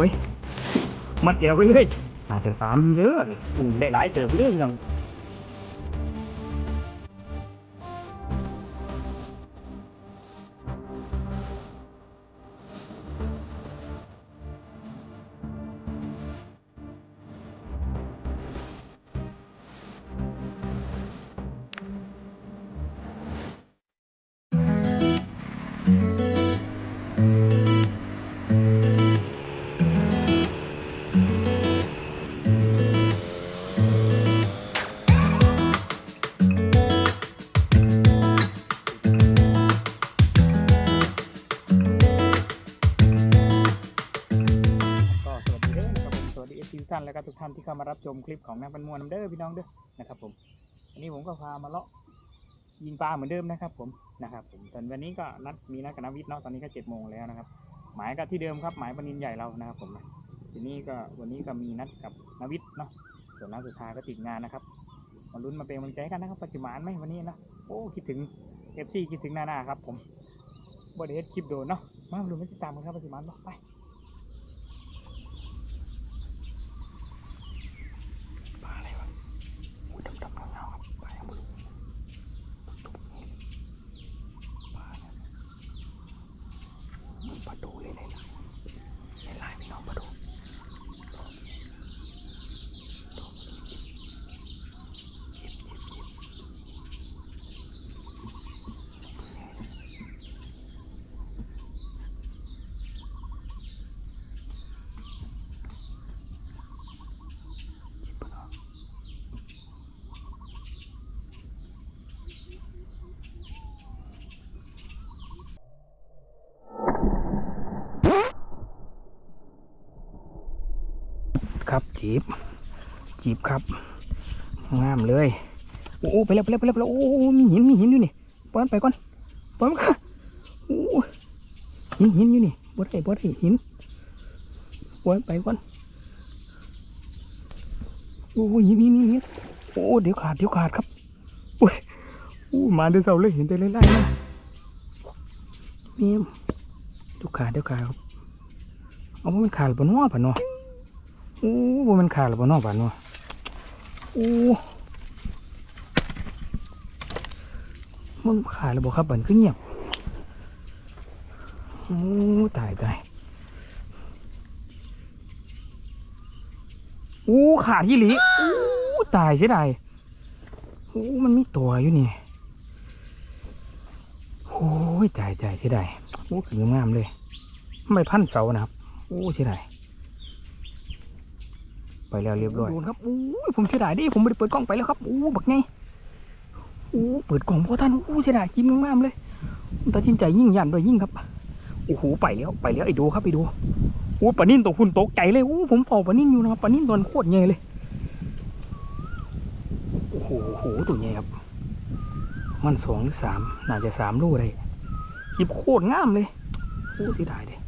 วย มัดเดียวเรื่อยมาเจอสามเยอะได้หลายเจอเรื่องยัง และก็ทุกท่านที่เข้ามารับชมคลิปของนางปันมวนน้ำเด้อพี่น้องเด้อนะครับผมวันนี้ผมก็พามาเลาะยิงปลาเหมือนเดิมนะครับ ผมนะครับผมตอนวันนี้ก็นัดมีนัดกับนวิทย์เนาะตอนนี้ก็เจ็ดโมงแล้วนะครับหมายก็ที่เดิมครับหมายปนินใหญ่เรานะครับผมทีนี้ก็วันนี้ก็มีนัดกับนวิทย์เนาะส่วนนัดสุดท้ายก็ติดงานนะครับมาลุ้นมาเป็นกำลังใจกันนะครับปัจจุบันไหมวันนี้นะโอ้คิดถึงเอฟซีคิดถึงหน้าๆครับ ผมบริเฮดคลิปโดนเนาะมาดูไม่ติดตามกันครับปัจจุบันเนาะไปลาอะไรวะอุ้ยดำดำเงาๆครับปลาอย่างบลูตุ๊กนี่ปลาเนี่ยปลาดูเลยในลายในลายพี่น้องปลาดู ครับ จีบ จีบครับ งามเลยโอ้โอ้ไปแล้วไปแล้วไปแล้วไปแล้วโอ้โอ้มีหินมีหินอยู่นี่ปล่อยมันไปก่อนปล่อยมันค่ะโอ้หินหินอยู่นี่บดไอ้บดไอ้หินปล่อยมันไปก่อนโอ้หินหินหินหินโอ้เดี๋ยวขาดเดี๋ยวขาดครับโอ้ยโอ้มาเดี๋ยวเสาเลยเห็นแต่ไล่ๆนะนี่เดี๋ยวขาดเดี๋ยวขาดครับเอาว่ามันขาดบนหัวป่ะเนาะ อ้บ่มันขาดหรือบ่นอกบ้านวะโอ้มันขาดหรือบ่ครับบันคือเงียบโอ้ตายตายโอ้ขาดยี่หลีโอ้ตายเสียดายโอ้มันมีตัวอยู่นี่โอ้ยตายตายเสียดายโอ้คืองามเลยไม่พันเสานะครับโอ้เสียดาย ไปแล้วเรียบร้อยครับอู้ยผมเสียดายดิผมไม่ได้เปิดกล้องไปแล้วครับอู้บักไงอู้เปิดกล่องพอท่านอู้เสียดายกินมงากๆเลยตัดสินใจยิ่งยันด้วยยิ่งครับโอ้โหไปแล้วไปแล้วไอ้ดูครับไอ้ดูอู้ปลานิ่นตกคุณตกใจเลยอู้ผมเฝ้าปลานิ่นอยู่นะครับปลานิ่นตัวโคตรใหญ่เลยโอ้โหโหตัวใหญ่ครับมันสองหรือสามน่าจะสามลูกเลยคลิปโคตรงามเลยอู้เสียดายเลย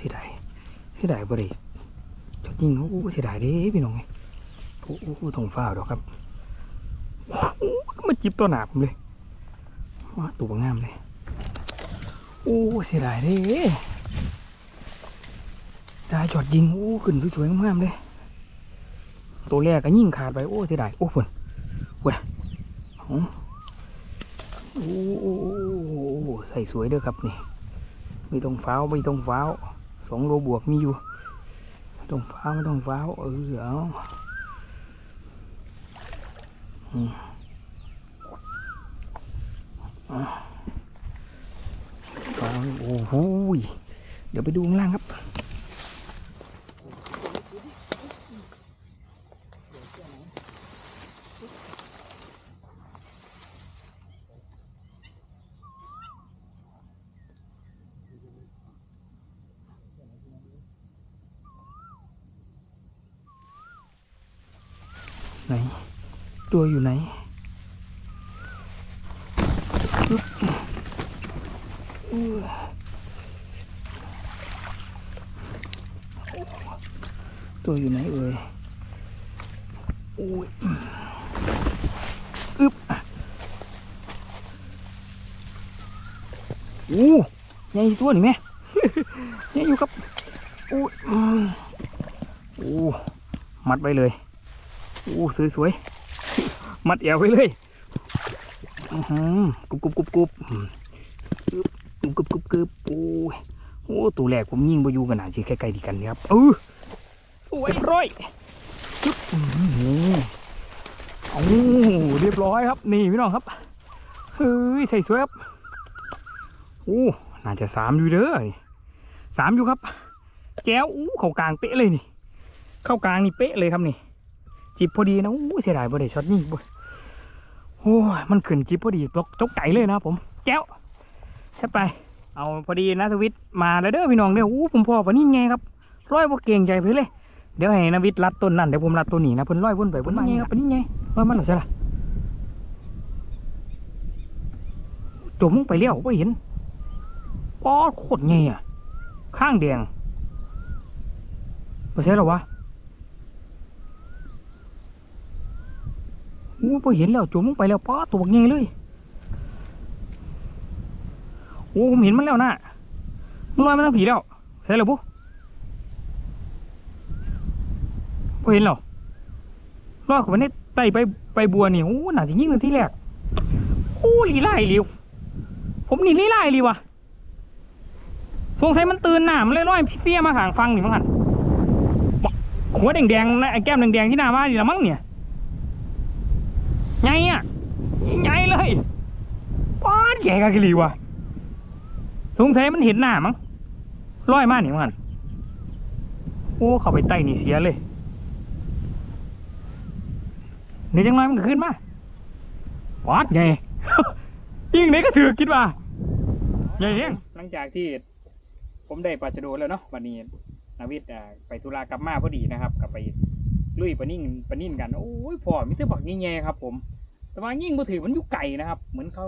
เสียดายเสี ยดายบ่ได้จดยิงเขาอู้เสียดายเด้พี่น้องไงโอ้โหทงฟ้าดอกครับมาจิบตัวหนาผมเลยว้าตัวงามเลยโอ้เสียดายเด้ได้จอดยิงโอ้ขึ้นสวยๆงามๆเลยตัวแรกก็ยิงขาดไปโอ้เสียดายโอ้ฝนเว้ยโอ้โอ้โอ้โอ้ใส่สวยเด้อครับนี่ไม่ต้องฟ้าวไม่ต้องฟ้าว สองโลบวกมีอยู่ต้องฟ้าวไม่ต้องฟ้าวเออเอาฟ้าวโอ้โหเดี๋ยวไปดูข้างล่างครับ ตัวอยู่ไหนตัวอยู่ไหนเอ่ยโอ้ยอึ๊บโอ้ใหญ่ตัวนี่แม่ใหญ่อยู่ครับโอ้ยโอ้มัดไว้เลยโอ้สวยๆ มัดแอวไว้เลยกรุบกรุบกรุบกรุบกรุบกรุบกรุบกรุบโอ้ยโอ้ตัวแรกผมยิงไปอยู่กันหนาจีใกล้ๆดีกันนี่ยครับเออสวยร้อยปึ๊บอือหือโอ้เรียบร้อยครับ นี่พี่น้องครับเฮ้ยใส่สวยครับโอ้น่าจะสามอยู่เด้อสามอยู่ครับแก้วอู้เข้ากลางเป๊ะเลยนี่ เข้ากลางนี่เป๊ะเลยครับนี่ จิบพอดีนะอู้เสียดายบ่ได้ช็อตนี่บ่ โอ้ยมันขึ้นจิบพอดีตกจกไก่เลยนะครับผมแก้วใช่ไป เอาพอดีนะทวิทมาแล้วเด้อพี่น้องเด้ออู้ผมพอปะนี่ไงครับร้อยบ่เก่งใจไปเลยเดี๋ยวให้นวิทย์รัดต้นนั่นเดี๋ยวผมรัดต้นนี้นะเพิ่นร้อยวนไปวนมาไงครับปะนี่ไงว่ามันหรอใช่ล่ะจมลงไปเลี้ยวบ่เห็นป๊อดโคตรไงอะข้างแดงไม่ใช่หรอวะ โอ้พอเห็นแล้วจมลงไปแล้วป้าตัวเงี้ยเลยโอ้ผมเห็นมันแล้วนะมันลอยมาทางผีแล้วใช่หรือปุ๊พอเห็นแล้วลอยเข้าไปในไตไปไปบัวนี่โอ้หนาจะยิ่งเลยที่แรกโอ้ลีลายเลียวผมนี่ลีลายเลีวะสงสัยมันตื่นหนามเลยร้อยเปี้ยมาขางฟังนี่มั้งหันบอกหัวแดงๆนะไอแก้มแดงๆที่หน้าบ้านนี่ละมั้งเนี่ยไงอะไงเลย ป้าดใหญ่กันกี่ลีวะสงสัยมันเห็นหน้ามั้งร้อยมากนี่มั้งหันโอ้เข้าไปใต้นี่เสียเลยเดี๋ยวจังไรมันก็ขึ้นมาป้าดไงยิ่งไหนก็ถือคิดว่าใหญ่เองหลังจากที่ผมได้ปลาชะโดแล้วเนาะวันนี้นาวิทย์ไปธุระกลับมาพอดีนะครับกลับไปลุยปนิ่งปนิ่นกันโอ้ยพ่อมิเตอร์บักยิ่งแง่ครับ ผม แต่ว่ายิ่งมือถือมันอยู่ไก่นะครับ เหมือนเขา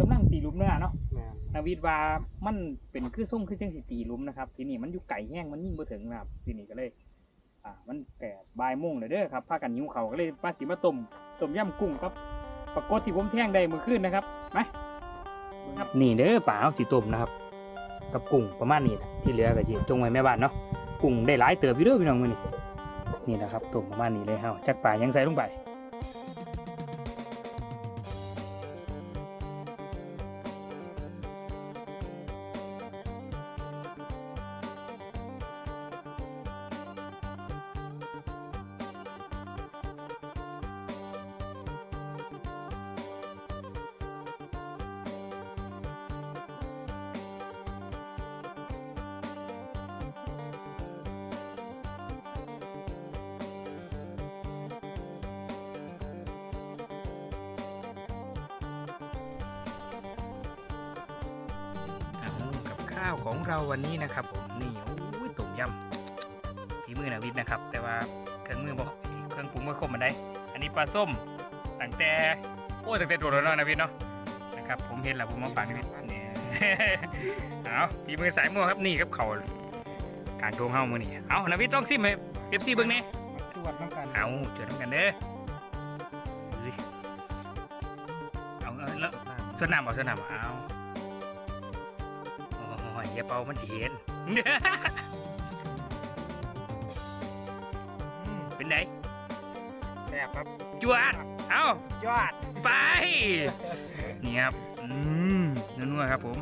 กำลังตีหลุมเนื้อเนาะแม่นนาวิทย์ว่ามันเป็นคือส่งคือเชียงสีตีหลุมนะครับ ทีนี้มันอยู่ไก่แห้งมันยิ่งมือถึงนะครับ ทีนี้ก็เลย อ่า มันแก่บ่ายโมงเลยเด้อครับพากันหิวเขาวก็เลยป้าสีมาต้มต้มยำกุ้งครับปรากฏที่ผมแท่งได้เมื่อคืนนะครับมาครับนี่เด้อป่าเอาสีต้มนะครับ กับกุ้งประมาณนี้นะที่เหลือก็จีจงไว้แม่บ้านเนาะกุ้งได้หลายเติบอยู่เด้อพี่น้องมื้อนี้นี่นะครับต้มประมาณนี้เลยเฮาจักป่ายังใส่ลงไปาวของเราวันนี้นะครับผมนี่โอ้ยต้มยำฝีมือนาวิทย์นะครับ แต่ว่าเครื่องมือบอกเครื่องปรุงไม่ครบมันได้ อันนี้ปลาส้มตั้งแต่โอ้ยตั้งแต่โดดแล้วเนาะนาวิทย์เนาะนะครับผมเห็นแล้วผมมาฟังนาวิทย์เนี่ยเอาฝีมือสายมั่วครับนี่ครับเขากลางโทงเฮามือนี่เอานาวิทย์ต้องซิมให้เอฟซีเบิ้งแหนี่ตรวจน้ำกันเอาเจอกันเด้อเฮ้ยเอาเอาแล้วสนามเอาสนามเอาโอ้ยอย่าเป่ามันจะเห็น เป็นไงแซ่บครับจวด เอายอด ไป นี่ครับ อืมนัวๆครับผม